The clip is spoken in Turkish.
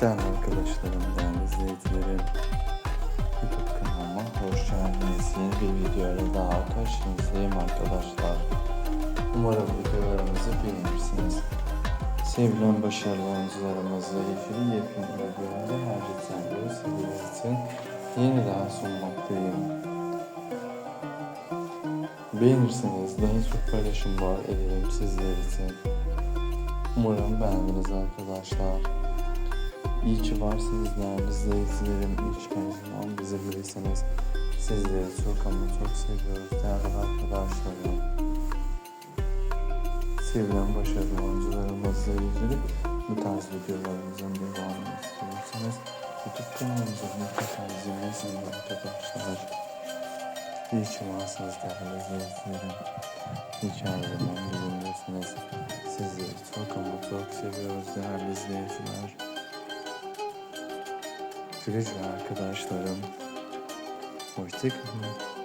Değerli izleyicilerim, YouTube kanalıma hoş geldiniz. Yeni bir videoyla daha karşınızdayım arkadaşlar. Umarım videolarımızı beğenirsiniz. Sevilen başarılı oyuncularımızı yepyeni yepyeni her geçen gün sizler için yeniden sunmaktayım. Beğenirseniz daha çok paylaşım var edelim sizler için. Umarım beğendiniz arkadaşlar. İyi ki varsınız. İyi ki her zaman bizi bilirsiniz. Sizleri çok ama çok seviyoruz değerli arkadaşlarım. Sevilen başarılı oyuncularımızla ilgili bu tarz videolarımızın devamını istiyorsanız YouTube kanalımıza mutlaka izlemesiniz arkadaşlar. İyi ki varsınız değerli izleyicilerim. Zaman bizimlesiniz. Sizleri çok ama çok seviyoruz değerli izleyiciler. Güle arkadaşlarım. Hoşçakalın.